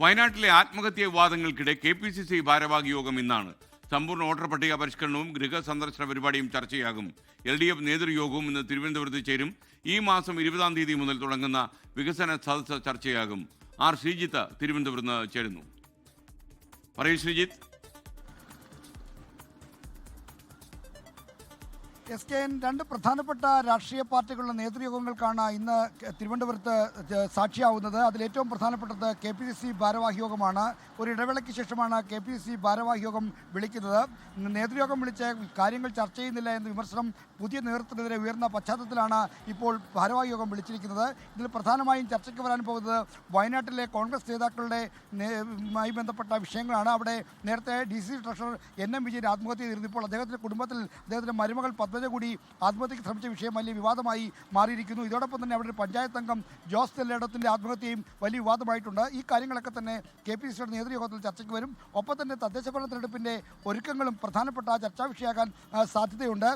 വയനാട്ടിലെ ആത്മഹത്യാ വിവാദങ്ങൾക്കിടെ കെ പി സി സി ഭാരവാഹി യോഗം ഇന്നാണ്. സമ്പൂർണ വോട്ടർ പട്ടിക പരിഷ്കരണവും ഗൃഹ സന്ദർശന പരിപാടിയും ചർച്ചയാകും. എൽ ഡി എഫ് നേതൃയോഗവും ഇന്ന് തിരുവനന്തപുരത്ത് ചേരും. ഈ മാസം ഇരുപതാം തീയതി മുതൽ തുടങ്ങുന്ന വികസന സദസ്സ് ചർച്ചയാകും. ആർ ശ്രീജിത്ത് തിരുവനന്തപുരത്ത് ചേരുന്നു. പറയൂ ശ്രീജിത്ത്. എസ് കെ എൻ രണ്ട് പ്രധാനപ്പെട്ട രാഷ്ട്രീയ പാർട്ടികളുടെ നേതൃയോഗങ്ങൾക്കാണ് ഇന്ന് തിരുവനന്തപുരത്ത് സാക്ഷിയാവുന്നത്. അതിലേറ്റവും പ്രധാനപ്പെട്ടത് കെ പി സി സി ഭാരവാഹി യോഗമാണ് ഒരു ഇടവേളയ്ക്ക് ശേഷമാണ് കെ പി സി സി ഭാരവാഹി യോഗം വിളിക്കുന്നത് നേതൃയോഗം വിളിച്ച് കാര്യങ്ങൾ ചർച്ച ചെയ്യുന്നില്ല എന്ന വിമർശനം പുതിയ നേതൃത്വത്തിനെതിരെ ഉയർന്ന പശ്ചാത്തലത്തിലാണ് ഇപ്പോൾ ഭാരവാഹി യോഗം വിളിച്ചിരിക്കുന്നത്. ഇതിൽ പ്രധാനമായും ചർച്ചയ്ക്ക് വരാൻ പോകുന്നത് വയനാട്ടിലെ കോൺഗ്രസ് നേതാക്കളുടെ മായി ബന്ധപ്പെട്ട വിഷയങ്ങളാണ്. അവിടെ നേരത്തെ D C treasurer N M Vijayan ആത്മഹത്യ ചെയ്തിരുന്നു. ഇപ്പോൾ അദ്ദേഹത്തിന്റെ കുടുംബത്തിൽ അദ്ദേഹത്തിന്റെ മരുമകൾ പത്മജ കൂടി ആത്മഹത്യക്ക് ശ്രമിച്ച വിഷയം വലിയ വിവാദമായി മാറിയിരിക്കുന്നു. ഇതോടൊപ്പം തന്നെ അവിടെ ഒരു പഞ്ചായത്ത് അംഗം ജോസ് തെല്ലേടത്തിന്റെ ആത്മഹത്യയും വലിയ വിവാദമായിട്ടുണ്ട്. ഈ കാര്യങ്ങളൊക്കെ തന്നെ കെ പി സിയുടെ നേതൃയോഗത്തിൽ ചർച്ചയ്ക്ക് വരും. ഒപ്പം തന്നെ തദ്ദേശ ഭരണ തെരഞ്ഞെടുപ്പിന്റെ ഒരുക്കങ്ങളും പ്രധാനപ്പെട്ട ചർച്ചാ വിഷയമാകാൻ സാധ്യതയുണ്ട്.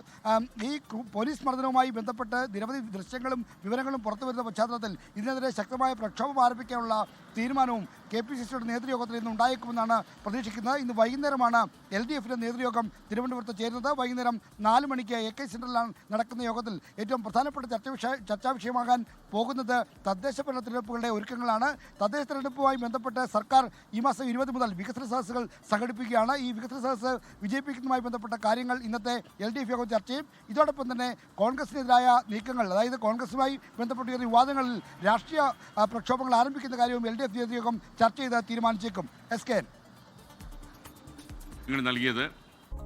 ഈ പോലീസ് മർദ്ദനവുമായി ബന്ധപ്പെട്ട് നിരവധി ദൃശ്യങ്ങളും വിവരങ്ങളും പുറത്തു വരുന്ന പശ്ചാത്തലത്തിൽ ഇതിനെതിരെ ശക്തമായ പ്രക്ഷോഭം ആരംഭിക്കാനുള്ള തീരുമാനവും കെ പി സി സിയുടെ നേതൃയോഗത്തിൽ ഇന്ന് ഉണ്ടായേക്കുമെന്നാണ് പ്രതീക്ഷിക്കുന്നത്. ഇന്ന് വൈകുന്നേരമാണ് എൽ ഡി എഫിന്റെ നേതൃയോഗം തിരുവനന്തപുരത്ത് ചേരുന്നത്. വൈകുന്നേരം നാല് മണിക്ക് കെ സെന്ററിലാണ് നടക്കുന്ന യോഗത്തിൽ ഏറ്റവും പ്രധാനപ്പെട്ട ചർച്ച വിഷയ ചർച്ചാ വിഷയമാകാൻ പോകുന്നത് തദ്ദേശ ഭരണ തിരഞ്ഞെടുപ്പുകളുടെ ഒരുക്കങ്ങളാണ്. തദ്ദേശ തിരഞ്ഞെടുപ്പുമായി ബന്ധപ്പെട്ട് സർക്കാർ ഈ മാസം ഇരുപത് മുതൽ വികസന സദസ്സുകൾ സംഘടിപ്പിക്കുകയാണ്. ഈ വികസന സദസ്സ് വിജയിപ്പിക്കുന്നതുമായി ബന്ധപ്പെട്ട കാര്യങ്ങൾ ഇന്നത്തെ എൽ ഡി എഫ് യോഗം ചർച്ച ചെയ്യും. ഇതോടൊപ്പം തന്നെ കോൺഗ്രസിനെതിരായ നീക്കങ്ങൾ അതായത് കോൺഗ്രസുമായി ബന്ധപ്പെട്ട വിവാദങ്ങളിൽ രാഷ്ട്രീയ പ്രക്ഷോഭങ്ങൾ ആരംഭിക്കുന്ന കാര്യവും എൽ ഡി എഫ് നേതൃയോഗം ചർച്ച ചെയ്ത് തീരുമാനിച്ചേക്കും. എസ് കെ നൽകിയത്